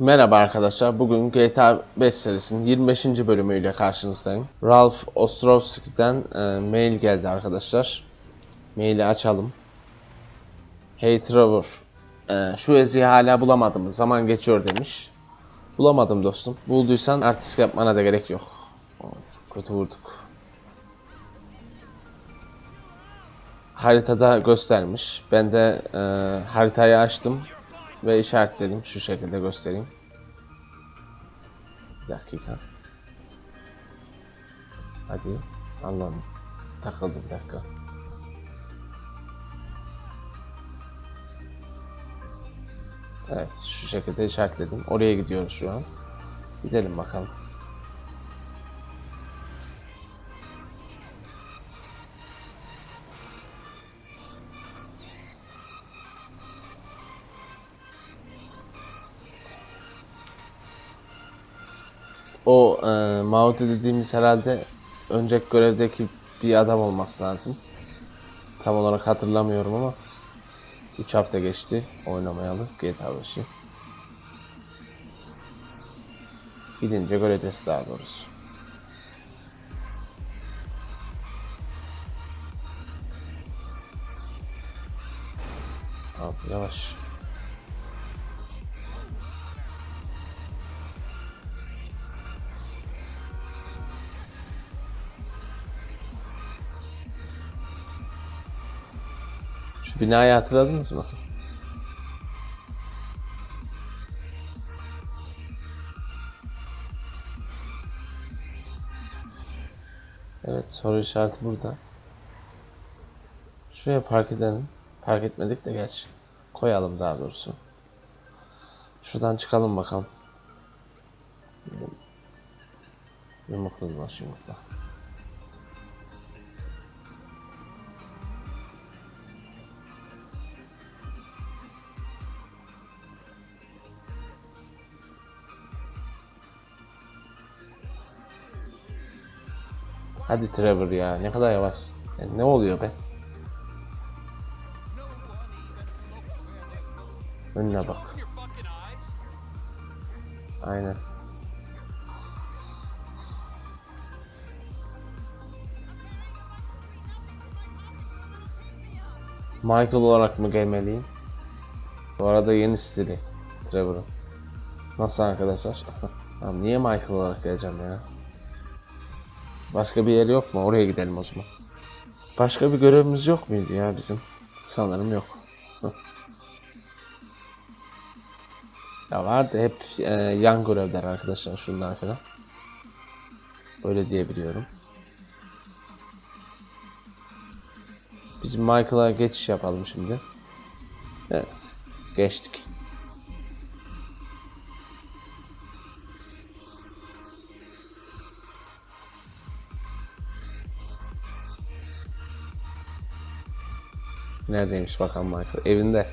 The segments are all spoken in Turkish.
Merhaba arkadaşlar. Bugün GTA 5 serisinin 25. bölümüyle karşınızdayım. Ralph Ostrovski'den e, mail geldi arkadaşlar. Maili açalım. Hey Trevor. e, şu eziği hala bulamadım. Zaman geçiyor demiş. Bulamadım dostum. Bulduysan artistik yapmana da gerek yok. Kötü vurduk. Haritada göstermiş. Ben de e, haritayı açtım ve işaretledim. Şu şekilde göstereyim. Bir dakika. Hadi. Allah'ım. Takıldı bir dakika. Evet şu şekilde işaretledim. Oraya gidiyoruz şu an. Gidelim bakalım. Maudi dediğimiz herhalde önceki görevdeki bir adam olması lazım. Tam olarak hatırlamıyorum ama 3 hafta geçti oynamayalı GTA 5'i. Gidince göreceğiz daha doğrusu. Abi yavaş. Binayı hatırladınız mı? Evet soru işareti burada. Şuraya park edelim. Park etmedik de geç. Koyalım daha doğrusu. Şuradan çıkalım bakalım. Yumruklu dolaş yumrukla. Hadi Trevor ya ne kadar yavaş. Ya ne oluyor be? Önüne bak. Aynen. Michael olarak mı gelmeliyim? Bu arada yeni stili Trevor'ın. Nasıl arkadaşlar? Niye Michael olarak geleceğim ya? Başka bir yer yok mu? Oraya gidelim o zaman. Başka bir görevimiz yok muydu ya bizim? Sanırım yok. Ya vardı hep e, yan görevler arkadaşlar şunlar falan. Öyle diyebiliyorum. Bizim Michael'a geçiş yapalım şimdi. Evet. Geçtik. Neredeymiş bakalım Michael? Evinde.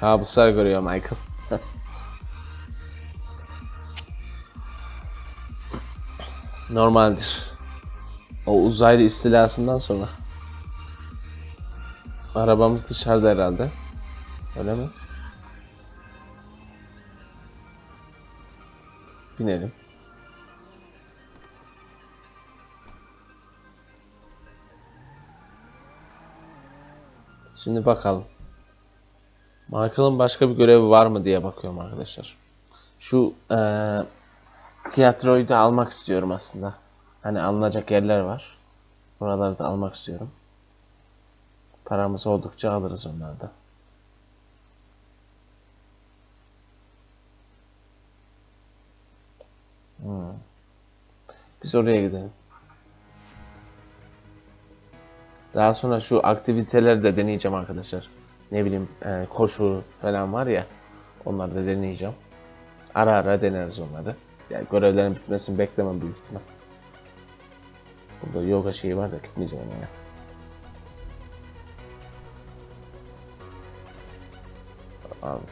Kabuslar görüyor Michael. Normaldir. O uzaylı istilasından sonra. Arabamız dışarıda herhalde. Öyle mi? Binelim. Şimdi bakalım. Michael'ın başka bir görevi var mı diye bakıyorum arkadaşlar. Şu eee tiyatroyu da almak istiyorum aslında. Hani alınacak yerler var. Buraları da almak istiyorum. Paramız oldukça alırız onları da. Hmm. Biz oraya gidelim. Daha sonra şu aktiviteleri de deneyeceğim arkadaşlar. Ne bileyim e, koşu falan var ya. Onları da deneyeceğim. Ara ara deneriz onları. Yani görevlerin bitmesini beklemem büyük ihtimal. Burada yoga şeyi var da gitmeyeceğim ona ya. Abi.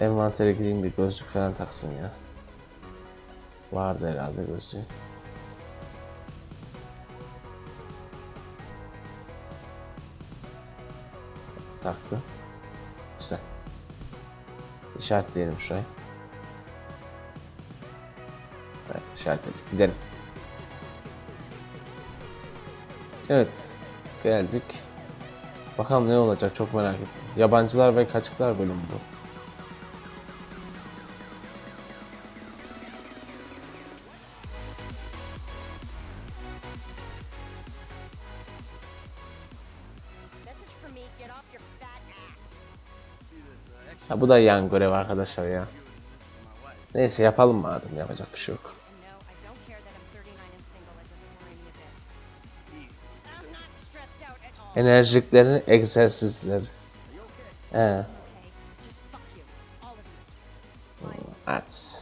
Envantere gireyim bir gözlük falan taksın ya. Vardı herhalde gözlüğü. Taktı. Güzel. İşaretleyelim şurayı. Evet işaretledik. Gidelim. Evet. Geldik. Bakalım ne olacak çok merak ettim. Yabancılar ve kaçıklar bölümü bu. Bu da yan görev arkadaşlar ya. Neyse yapalım madem yapacak bir şey yok. And no, I don't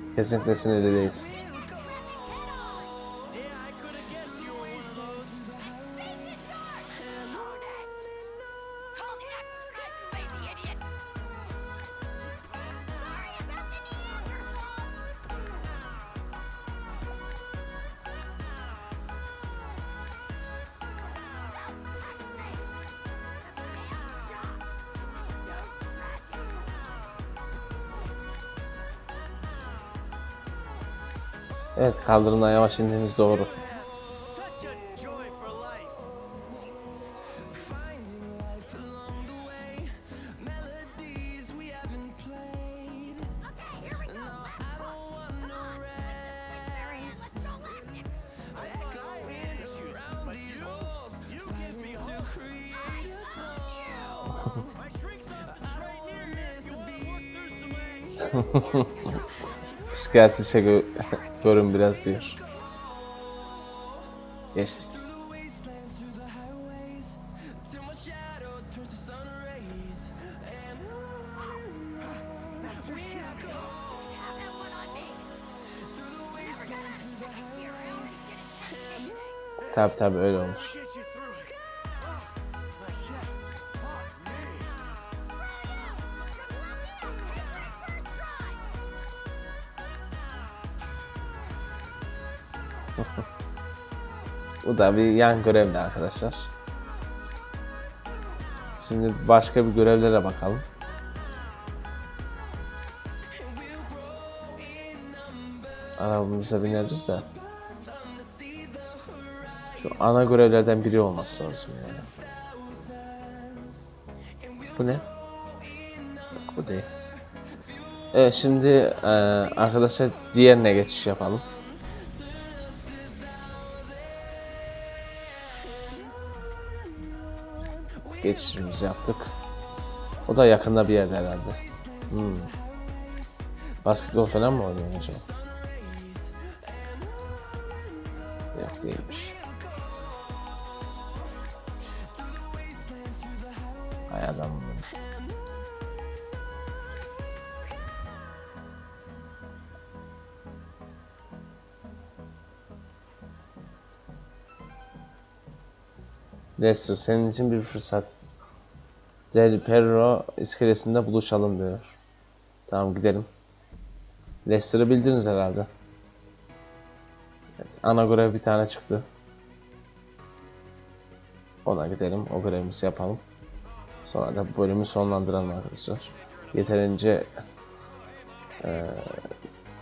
Isn't this listening to this. Evet kaldırımdan yavaş indiğimiz doğru. Psikiyatriste gö görün biraz diyor. Geçtik. Have that one on Bu da bir yan görevdi arkadaşlar. Şimdi başka bir görevlere bakalım. Arabamıza bineriz de. Şu ana görevlerden biri olması lazım yani. Bu ne? Bu değil. Evet şimdi eee, arkadaşlar diğerine geçiş yapalım. Geçişimizi yaptık. O da yakında bir yerde herhalde. Hmm. Basketbol falan mı oynuyor acaba? Yok değilmiş. Hay adam bu. Lester senin için bir fırsat. Del Perro iskelesinde buluşalım diyor. Tamam gidelim. Lester'ı bildiniz herhalde. Evet, ana görev bir tane çıktı. Ona gidelim, o görevimizi yapalım. Sonra da bölümü sonlandıralım arkadaşlar. Yeterince eee,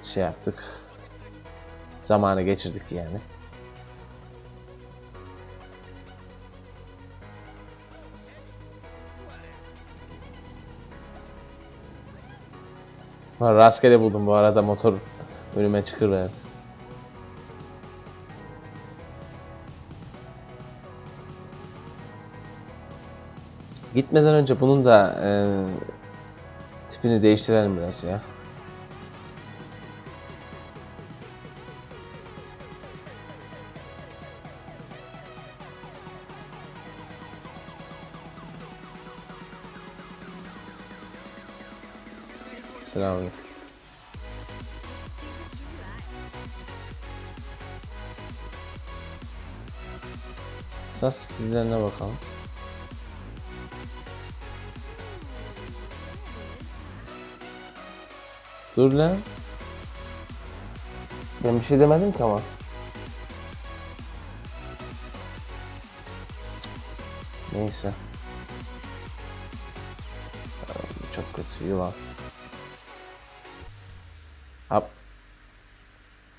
şey yaptık. Zamanı geçirdik yani. Ha, rastgele buldum bu arada motor önüme çıkıverdi. Gitmeden önce bunun da e, tipini değiştirelim biraz ya. Selamünaleyküm. Sas stillerine bakalım. Dur lan. Ben bir şey demedim ki ama. Neyse. Ay, Çok kötü yılan. Hap.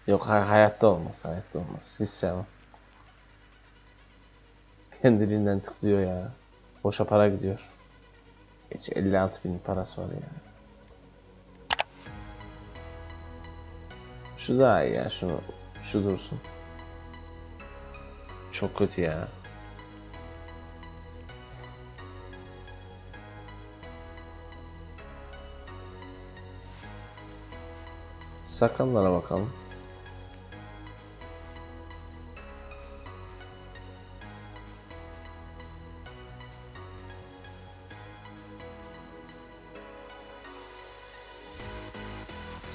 Yok hay- hayatta olmaz, hayatta olmaz. Hiç sevmem. Kendiliğinden tıklıyor ya. Boşa para gidiyor. Geç 56 bin parası var ya. Şu daha iyi ya şunu. Şu dursun. Çok kötü ya. Sakallara bakalım.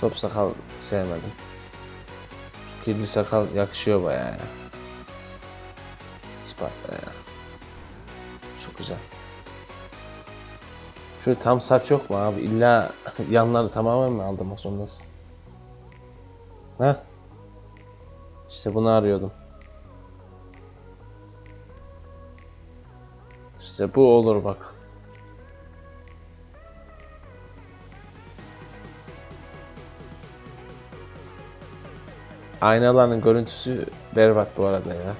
Top sakal sevmedim. Kirli sakal yakışıyor bayağı ya. Sparta ya. Çok güzel. Şöyle tam saç yok mu abi? İlla yanları tamamen mi aldırmak zorundasın? Heh. İşte bunu arıyordum. İşte bu olur bak. Aynaların görüntüsü berbat bu arada ya.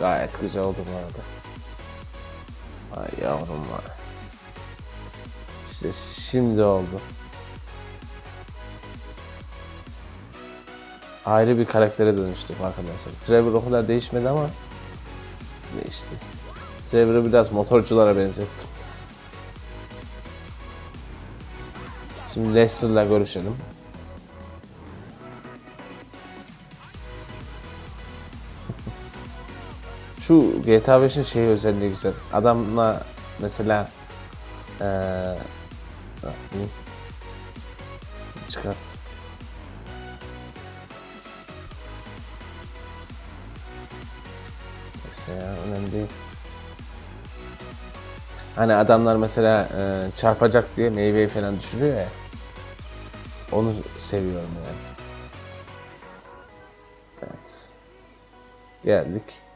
Gayet güzel oldu bu arada. Ay yavrum var. İşte şimdi oldu. Ayrı bir karaktere dönüştük arkadaşlar. Trevor o kadar değişmedi ama değişti. Trevor'ı biraz motorculara benzettim. Şimdi Lester'la görüşelim. Şu GTA 5'in şeyi özelliği güzel. Adamla mesela eee nasıl diyeyim? Çıkart. Neyse ya önemli değil. Hani adamlar mesela e, çarpacak diye meyveyi falan düşürüyor ya. Onu seviyorum yani. Evet. Geldik.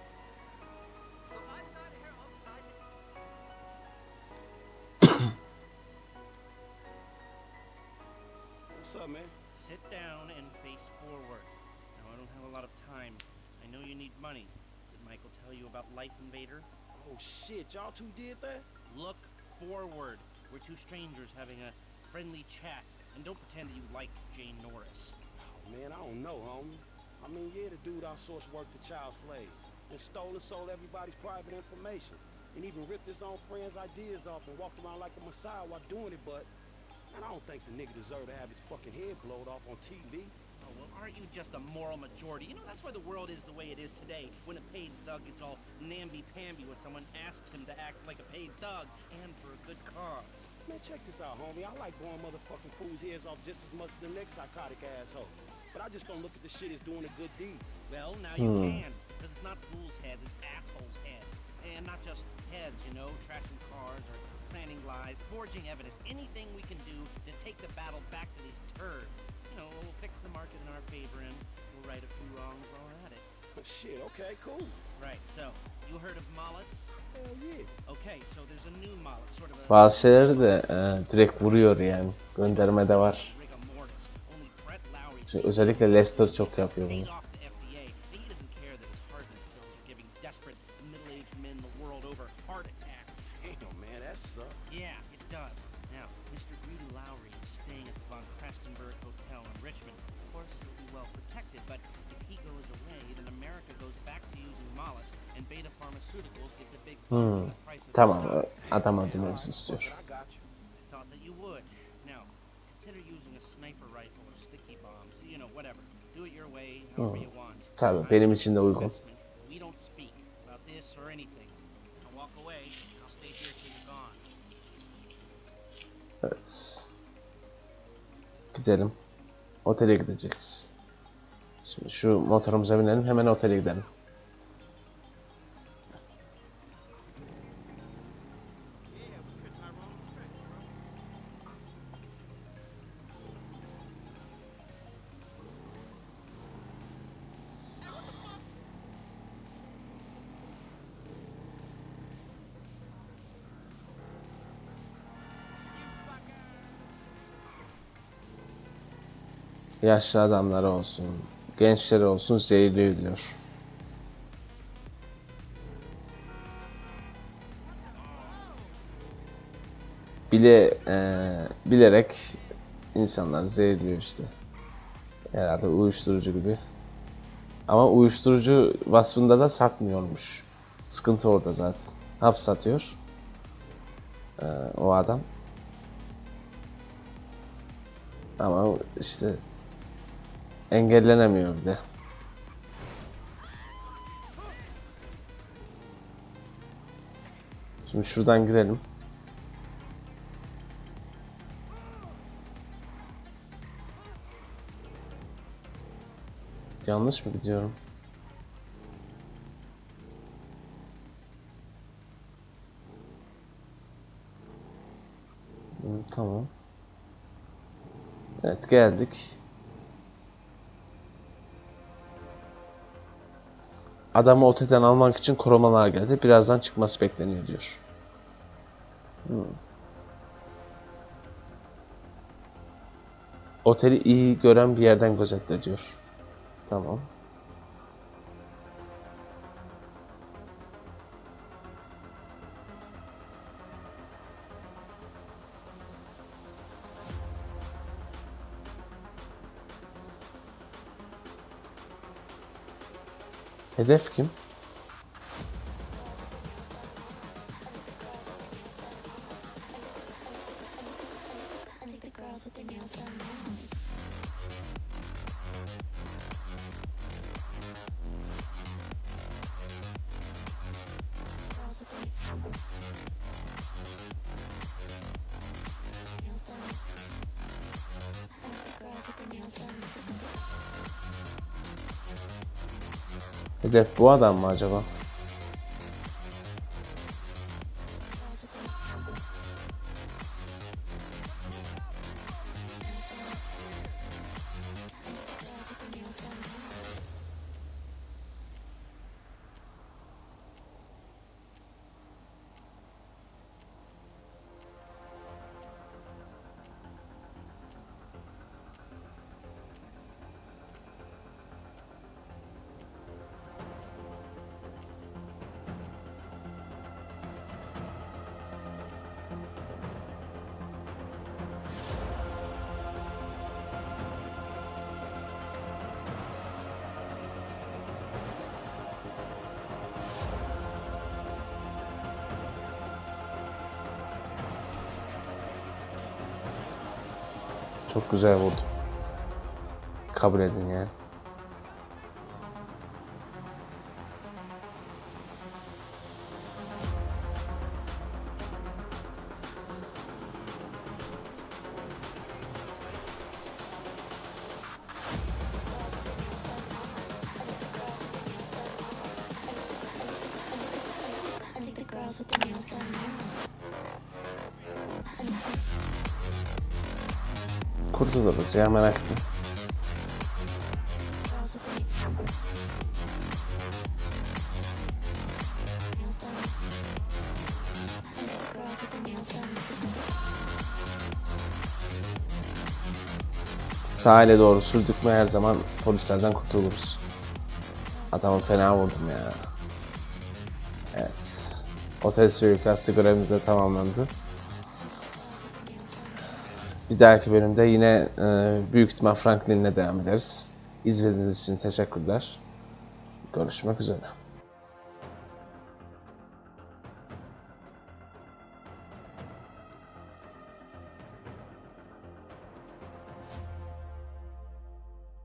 Sit down and face forward. Now, I don't have a lot of time. I know you need money. Did Michael tell you about Life Invader? Oh shit, y'all two did that? Look forward. We're two strangers having a friendly chat. And don't pretend that you like Jane Norris. Oh, man, I don't know, homie. I mean, yeah, the dude I outsourced work to child slave and stole and sold everybody's private information and even ripped his own friends' ideas off and walked around like a messiah while doing it, but man, I don't think the nigga deserved to have his fucking head blowed off on TV. Oh, well, aren't you just a moral majority? You know, that's why the world is the way it is today. When a paid thug gets all namby-pamby when someone asks him to act like a paid thug and for a good cause. Man, check this out, homie. I like blowing motherfucking fools' heads off just as much as the next psychotic asshole. But I just don't look at the shit as doing a good deed. Well, now you Hmm. can, because it's not fools' heads, it's assholes' heads. And not just heads, you know, trashing cars or planning lies, forging evidence, anything we can do to take the battle back to these turds. You know, we'll fix the market in our favor and we'll right a few wrongs while we're at it. shit, okay, cool. Right, so, you heard of Mollis? Hell yeah. Okay, so there's a new Mollis, sort of a Bazı şeyleri de e, direkt vuruyor yani. Gönderme de var. rigor mortis. Only Brett Lowry İşte özellikle Lester çok yapıyor bunu. Walk away. I'll stay here till you're gone. Evet. Gidelim. Otele gideceğiz. Şimdi şu motorumuza binelim hemen otele gidelim. Yaşlı adamları olsun, gençleri olsun zehirliyor diyor. Bile eee, bilerek insanları zehirliyor işte. Herhalde uyuşturucu gibi. Ama uyuşturucu vasfında da satmıyormuş. Sıkıntı orada zaten. Hap satıyor. Eee, o adam. Ama işte engellenemiyor bir de. Şimdi şuradan girelim. Yanlış mı gidiyorum? Hı, tamam. Evet geldik. Adamı otelden almak için korumalar geldi. Birazdan çıkması bekleniyor diyor. Hmm. Oteli iyi gören bir yerden gözetle diyor. Tamam. Hedef kim? Hedef bu adam mı acaba? Çok güzel vurdu. Kabul edin ya. Their nails done. Sahile doğru sürdük mü her zaman polislerden kurtuluruz. Adamı fena vurdum ya. Evet. Otel suikastı görevimiz de tamamlandı. Bir dahaki bölümde yine e, büyük ihtimal Franklin'le devam ederiz. İzlediğiniz için teşekkürler. Görüşmek üzere.